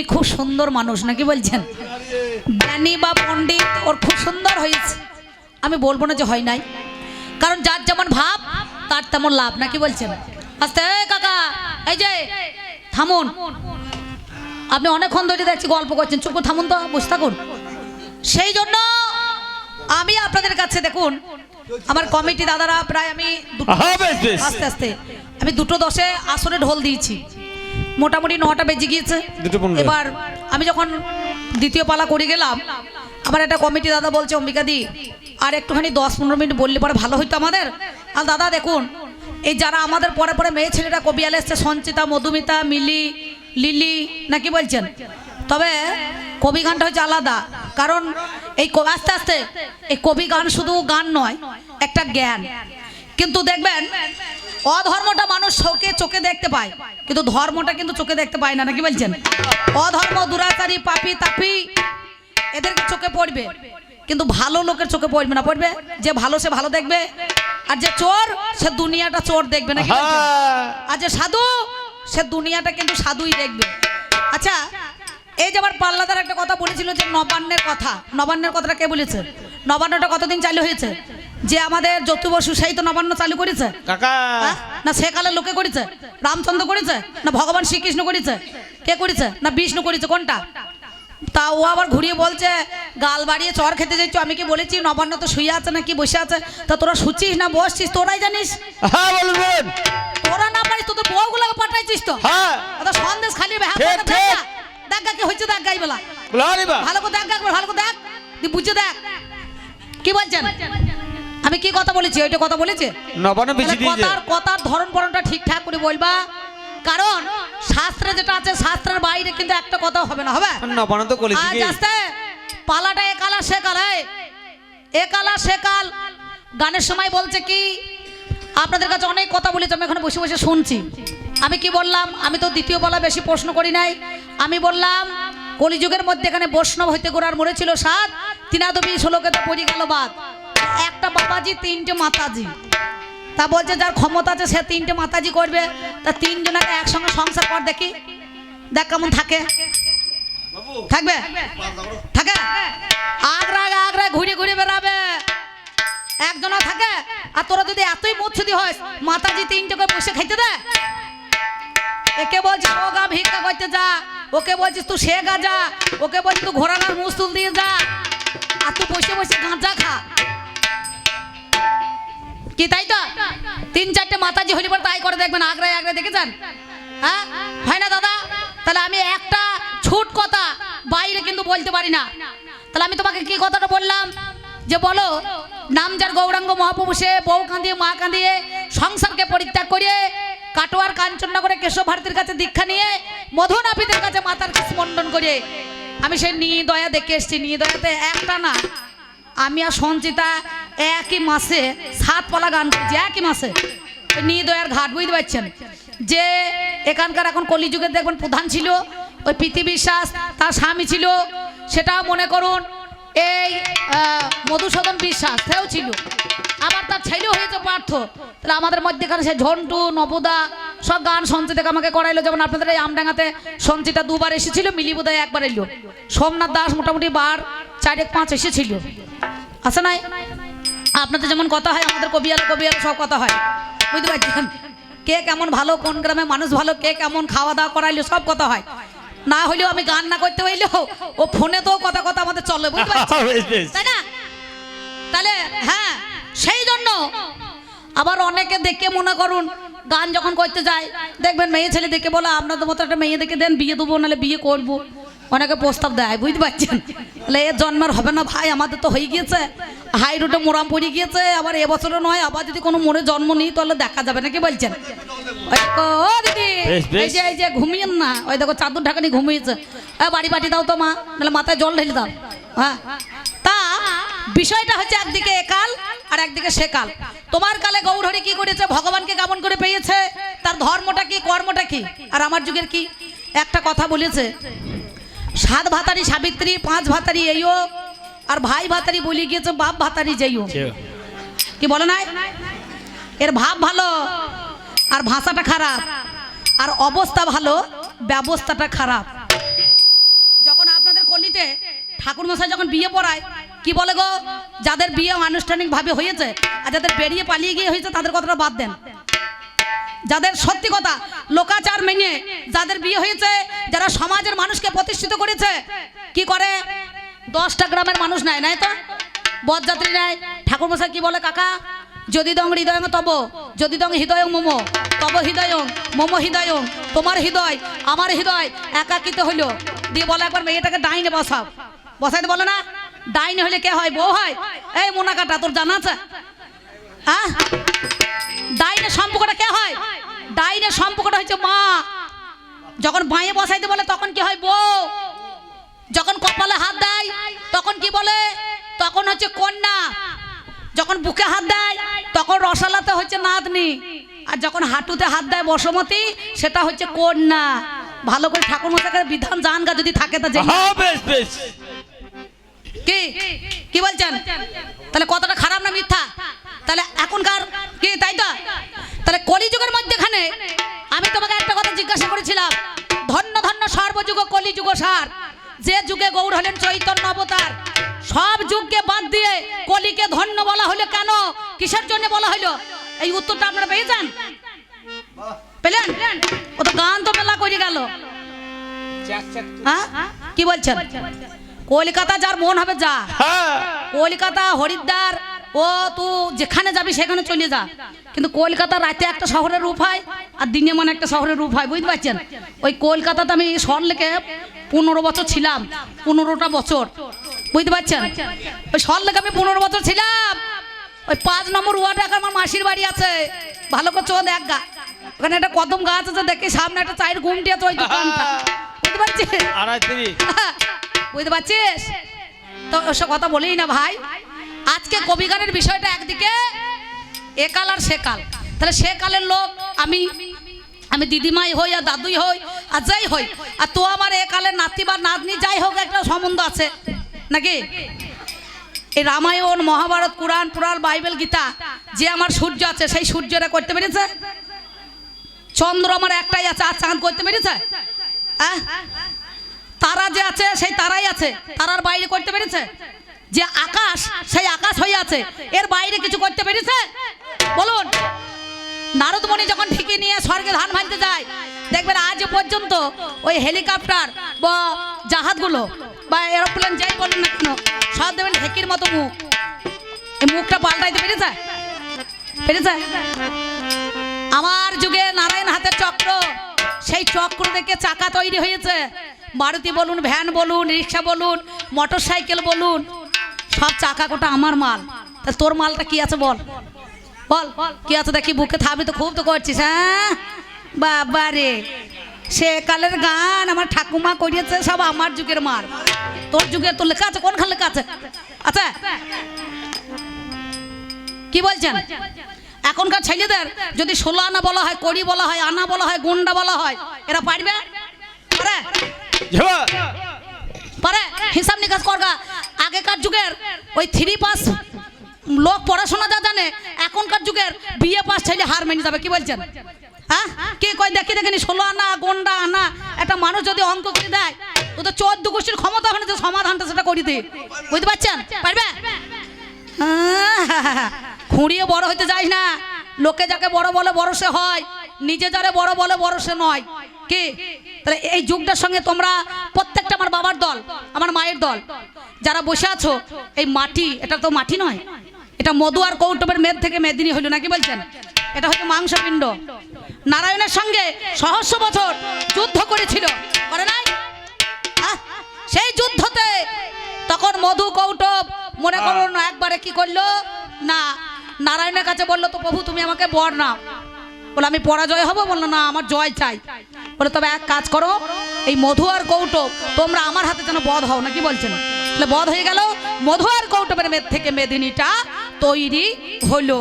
উনি খুব সুন্দর মানুষ নাকি বলছেন? জ্ঞানী বা পণ্ডিত ওর খুব সুন্দর হয়েছে। আমি বলব না যে হয় নাই। কারণ যার যেমন ভাব তার তেমন লাভ নাকি বলছেন? আস্তে কাকা এই যে থামুন। আপনি অনেকক্ষণ ধরে দেখছি গল্প করছেন। চুপ থামুন তো বসে থাকুন। সেই জন্য আমি আপনাদের কাছে দেখুন আমার কমিটি দাদারা প্রায় আমি। আস্তে আস্তে আমি দুটো দশে আসরে ঢোল দিয়েছি। মোটামুটি নটা বেজে গিয়েছে। এবার আমি যখন দ্বিতীয় পালা করে গেলাম আমার একটা কমিটি দাদা বলছে অম্বিকা দি আর একটুখানি দশ পনেরো মিনিট বললে পরে ভালো হইতো আমাদের? আর দাদা দেখুন এই যারা আমাদের পরে পরে মেয়ে ছেলেরা কবিয়ালে এসছে সঞ্চিতা মধুমিতা মিলি লিলি নাকি বলছেন? তবে কবি গানটা হচ্ছে আলাদা কারণ এই আস্তে আস্তে এই কবি গান শুধু গান নয় একটা জ্ঞান। কিন্তু দেখবেন অধর্মটা মানুষ চোখে চোখে দেখতে পায়। কিন্তু ধর্মটা কিন্তু চোখে দেখতে পায় না নাকি বলছেন? অধর্ম দুরাচারী পাপি তাপি এদেরকে চোখে পড়বে। কিন্তু ভালো লোকের চোখে পড়বে না পড়বে? যে ভালো সে ভালো দেখবে। আর যে চোর সে দুনিয়াটা চোর দেখবে নাকি। আর যে সাধু সে দুনিয়াটা কিন্তু সাধুই দেখবে। আচ্ছা এই যে আমার পাল্লাদার একটা কথা বলেছিল যে নবান্নের কথা। নবান্নের কথাটা কে বলেছে? নবান্নটা কতদিন চালু হয়েছে? যে আমাদের যতু বসু সেই তো নবান্ন চালু করেছে? কাকা। হ্যাঁ? না সেকালের লোকে করেছে? রামচন্দ্র করেছে? না ভগবান শ্রীকৃষ্ণ করেছে? কে করেছে? না বিষ্ণু করেছে? কোনটা? তা ও আবার ঘুরিয়ে বলছে গাল বাড়িয়ে চর খেতে যাচ্ছ আমি কি বলেছি? নবান্ন তো শুয়ে আছে না কি বসে আছে? তা তোরা শুচ্ছিস না বসছিস? তোরাই জানিস? হ্যাঁ তোরা না পারিস তোদের বউগুলোকে পাঠাইছিস তো? হ্যাঁ। সন্দেশ খালি। দেখ কি হচ্ছে দেখ গাই বেলা। ভালো করে দেখ ভালো করে দেখ। তুই বুঝে দেখ। কি বলছেন? আমি কি কথা বলেছি? ওইটা কথা বলেছে? নবান্ন বেশি দিয়েছে কথার কথার ধরন বরণটা ঠিকঠাক করে বলবা। কারণ শাস্ত্রে যেটা আছে শাস্ত্রের বাইরে কিন্তু একটা কথা হবে না হবে? নবান্ন তো আজ আসতে পালাটা একালা সে কাল একালা সে কাল। গানের সময় বলছে কি আপনাদের কাছে অনেক কথা বলেছি আমি এখানে বসে বসে শুনছি। আমি কি বললাম আমি তো দ্বিতীয় বলা বেশি প্রশ্ন করি নাই। আমি বললাম কলিযুগের মধ্যে এখানে বৈষ্ণব হইতে গোড়ার মরেছিল সাত তিনাদবি ষোলোকে তো পড়ি গেল বাদ। একটা বাবাজি তিনটে মাতাজি। তা বলছে, যার ক্ষমতা আছে, সে তিনটে মাতাজি করবে। তা তিনজনকে একসঙ্গে সংসার কর দেখি। দেখ কেমন থাকে। থাকবে? থাকে? আগ্রায় আগ্রায় ঘুরে ঘুরে বেড়াবে। একজনা থাকে? আর তোরা যদি এতই মুচ্ছুদি হয় মাতাজি তিনটে করে বসে খাইতে দে। একে বলছিস ও গা, ভিক্ষা করতে যা। ওকে বলছিস তুই সে গা যা। ওকে বলছিস তুই ঘোড়ানার মুস্তুল দিয়ে যা। আর তুই বসে বসে গাঁজা খা। কি, তাই তো? তিন চারটে মাতাজি হলি পর তাই করে দেখবেন, আগ্রায় আগ্রায় দেখেছেন? হ্যাঁ? হয় না, দাদা? তাহলে আমি একটা ছুট কথা বাইরে কিন্তু বলতে পারি না। তাহলে আমি তোমাকে কি কথাটা বললাম? যে বলো নাম যার গৌরাঙ্গ মহাপ্রভু সে বউ কাঁদিয়ে, মা কাঁদিয়ে সংসারকে পরিত্যাগ করে কাটোয়ার কাঞ্চননগরে কেশব ভারতীর কাছে দীক্ষা নিয়ে মধুনাপিতের কাছে মাতার স্মন্ডন করে আমি সেই নিদয়া দেখে এসেছি। নিদয়াতে একটা না, আমি আর সঞ্চিতা একই মাসে সাত পালা গান করছি, একই মাসে। নিদয়ার ঘাট বুঝতে পারছেন? যে এখানকার এখন কলিযুগের দেখবেন প্রধান ছিল, ওই প্রীতি বিশ্বাস, তার স্বামী ছিল। সেটাও মনে করুন, এই মধুসূদন বিশ্বাস, সেও ছিল। আবার তার ছেলেও হয়েছে পার্থ। তাহলে আমাদের মধ্যেখানে সে ঝন্টু, নবদা, সব গান সঞ্চিতাকে আমাকে করাইলো। যেমন আপনাদের এই আমডাঙ্গাতে সঞ্চিতা দুবার এসেছিল, মিলি বোধহয় একবার এলো। সোমনাথ দাস মোটামুটি বার, চারেক পাঁচ এসেছিল। আছে নাই? আপনাদের যেমন কথা হয় আমাদের কবি কবিয়াল কবিয়াল সব কথা হয়। বুঝতে পারছেন? কে কেমন ভালো কোন গ্রামে মানুষ ভালো কে কেমন খাওয়া দাওয়া করাইলো সব কথা হয়। না হইলেও আমি গান না করতে হইলেও ও ফোনে তো কথা কথা আমাদের চলে বুঝতে পারছেন? বেশ। তাই না? তাহলে হ্যাঁ সেই জন্য আবার অনেকে দেখে মনে করুন গান যখন করতে যায় দেখবেন মেয়ে ছেলে দেখে বলে আপনাদের মতো একটা মেয়ে দেখে দেন বিয়ে দেবো নাহলে বিয়ে করব। অনেকে প্রস্তাব দেয় বুঝতে পারছেন? তাহলে এর জন্মের হবে না ভাই আমাদের তো হয়ে গিয়েছে। হাই রোডে মোরাম পড়ে গিয়েছে আবার এবছরও নয় আবার যদি কোনো মোড়ে জন্ম নিই তাহলে দেখা যাবে বলছেন? দিদি বেশ, বেশ। এই যে এই যে ঘুমিয়েন না। ওই দেখো চাদর ঢাকানি ঘুমিয়েছে। এ, বাড়ি বাটি দাও তো মা নাহলে মাথায় জল ঢেলে দাও। হ্যাঁ। তা বিষয়টা হচ্ছে একদিকে একাল আর একদিকে সেকাল তোমার কালে গৌরহরি কি করেছে ভগবানকে কেমন করে পেয়েছে তার ধর্মটা কি কর্মটা কি আর আমার যুগের কি? একটা কথা বলেছে সাত ভাতারি সাবিত্রী পাঁচ ভাতারি এইও আর ভাই ভাতারি বলি গিয়েছে বাপ ভাতারি যাইও। কি বলো না এর ভাব ভালো আর ভাষাটা খারাপ আর অবস্থা ভালো ব্যবস্থাটা খারাপ। বাড়িতে ঠাকুর মশাই যখন বিয়ে পড়ায় কি বলে গো? যাদের বিয়ে আনুষ্ঠানিক ভাবে হয়েছে আর যাদের বেরিয়ে পালিয়ে গিয়ে হয়েছে তাদের কথাটা বাদ দেন। যাদের সত্যি কথা লোকাচার মেনে যাদের বিয়ে হয়েছে, যারা সমাজের মানুষকে প্রতিষ্ঠিত করেছে, কি করে? দশটা গ্রামের মানুষ নেয় নাই তো? বরযাত্রী নেয়। ঠাকুর মশাই কি বলে, কাকা, যদি দং হৃদয় তব, যদি দং হৃদয় মোমো, তব হৃদয়ং, মোমো হৃদয়ং, তোমার হৃদয়, আমার হৃদয় একাকিত হইল। দিয়ে বলে একবার মেয়েটাকে ডাইনে বসাও। বসাইতে বলে না, ডাইনে হলে কে হয়? বউ হয়? এই মোনাকাটা, তোর জানা আছে? হ্যাঁ ডাইনের সম্পর্কটা কে হয়? ডাইনের সম্পর্কটা হচ্ছে মা। যখন বাঁয়ে বসাইতে বলে তখন কি হয় বউ? যখন কপালে হাত দেয় তখন কি বলে? তখন হচ্ছে কন্যা। যখন বুকে হাত দেয় তখন রসালাতে হচ্ছে নাতনি। আর যখন হাঁটুতে হাত দেয় বসমতি সেটা হচ্ছে কন্যা। ভালো করে ঠাকুর মশাকে বিধান জান গা যদি থাকে তা কি? কি বলছেন? তাহলে কতটা খারাপ না মিথ্যা? তাহলে এখনকার কি তাই তো? তাহলে কলিযুগের মধ্যেখানে আমি তোমাকে একটা কথা জিজ্ঞাসা করেছিলাম। ধন্য ধন্য সর্বযুগ কলিযুগ সার। যে যুগে গৌর হলেন চৈতন্য অবতার সব যুগকে বাদ দিয়ে কলিকে ধন্য বলা হলো কেন? কিসের জন্য বলা হলো? এই উত্তরটা আপনারা পেয়েছেন পেলেন? ও তো গান তো মেলা করে গেল। হ্যাঁ? কি বলছেন? কলকাতা যার মন হবে যা হ্যাঁ। কলকাতা হরিদ্বার ও তুই যেখানে যাবি সেখানে চলে যা। কিন্তু কলকাতা রাতে একটা শহরের রূপ হয় আর দিনে মানে একটা শহরের রূপ হয় বুঝতে পারছেন? ওই কলকাতাতে আমি সরলেকে পনেরো বছর ছিলাম পনেরোটা বছর বুঝতে পারছেন? ওই সরলেকে আমি পনেরো বছর ছিলাম। ওই পাঁচ নম্বর ওয়ার্ডে এখন আমার মাসির বাড়ি আছে। ভালো করে চোখ দেখ গা। ওখানে একটা কদম গাছ আছে দেখি সামনে একটা চায়ের ঘুমটি আছে ওই দোকানটা। বুঝতে পারছিস? বুঝতে পারছিস? তো ওসব কথা বলেই না ভাই। আজকে কবিগানের বিষয়টা একদিকে একাল আর সেকাল তাহলে সেকালের লোক আমি আমি দিদিমাই হই আর দাদুই হই আর যাই হই। আর তো আমার একালের নাতি বা নাতনি যাই হোক, একটা সম্বন্ধ আছে। নাকি? এই রামায়ণ, মহাভারত, কোরআন, পুরাণ, বাইবেল, গীতা, যে আমার সূর্য আছে, সেই সূর্যরা করতে পেরেছে? চন্দ্র আমার একটাই আছে, আর চাঁদ করতে পেরেছে? হ্যাঁ তারা যে আছে, সেই তারাই আছে। তারার বাইরে করতে পেরেছে? আছে। এর বাইরে কিছু করতে পেরেছে? বলুন। নারদমণি যখন ঠিকই নিয়ে স্বর্গে ধান ভাঙতে যায়, দেখবেন আজ পর্যন্ত ওই হেলিকপ্টার বা জাহাজগুলো বা এরোপ্লেন যাই বলুন না কেন, সব দেবেন ঢেকির মতো মুখ। এই মুখটা পাল্টাইতে পেরেছে? পেরেছে? আমার যুগে নারায়ণ হাতের চক্র, সেই চক্র থেকে চাকা তৈরি হয়েছে। মারুতি বলুন, ভ্যান বলুন, রিক্সা বলুন মোটর সাইকেল বলুন, সব চাকা কোটা আমার মাল। তা তোর মালটা কি আছে বল? বল কি আছে দেখি বুকে থাবি তো খুব তো করছিস হ্যাঁ? বাবা রে সে কালের গান আমার ঠাকুমা করিয়েছে সব আমার যুগের মার তোর যুগের তোর লেখা আছে কোনখান লেখা আছে? আচ্ছা কি বলছেন? এখনকার ছেলেদের যদি ষোলো আনা বলা হয় কড়ি বলা হয় আনা বলা হয় গুন্ডা বলা হয় এরা পারবে? পারে? পারে? হিসাব নিকাশ করগা। আগেকার যুগের ওই থ্রি পাস লোক পড়াশোনা যা জানে, এখনকার যুগের বিয়ে পাস ছেলে হার মেনে যাবে, কি বলছেন? হ্যাঁ? কে কয়, দেখি দেখিনি ষোলো আনা, গন্ডা আনা, একটা মানুষ যদি অঙ্ক করে দেয় তো তো চোদ্দ গোষ্ঠীর ক্ষমতা ওখানে সমাধানটা সেটা করে দে বুঝতে পারছেন? পারবে? খুঁড়িয়ে বড় হতে যাস না। লোকে যাকে বড় বলে, বড় সে হয়। নিজে যারে বড় বলে, বড় সে নয়। কি? তাহলে এই যুগটার সঙ্গে তোমরা প্রত্যেকটা আমার বাবার দল, আমার মায়ের দল, যারা বসে আছো, এই মাটি, এটা তো মাটি নয়। এটা মধু আর কৌটবের মেদ থেকে মেদিনী হইল নাকি বলছেন? এটা হচ্ছে মাংসপিণ্ড। নারায়ণের সঙ্গে সহস্র বছর যুদ্ধ করেছিল। করে নাই? সেই যুদ্ধতে তখন মধু কৌটব মনে করুন একবারে কি করল? না নারায়ণের কাছে বলল তো প্রভু তুমি আমাকে বর নাও বলে আমি পরাজয় হব? বলল না আমার জয় চাই। বলে তবে এক কাজ করো এই মধু আর কৌটব তোমরা আমার হাতে যেন বধ হও। না কি বলছেন? বধ হয়ে গেল। মধু আর কৌটবের থেকে মেদিনীটা তৈরি হলো।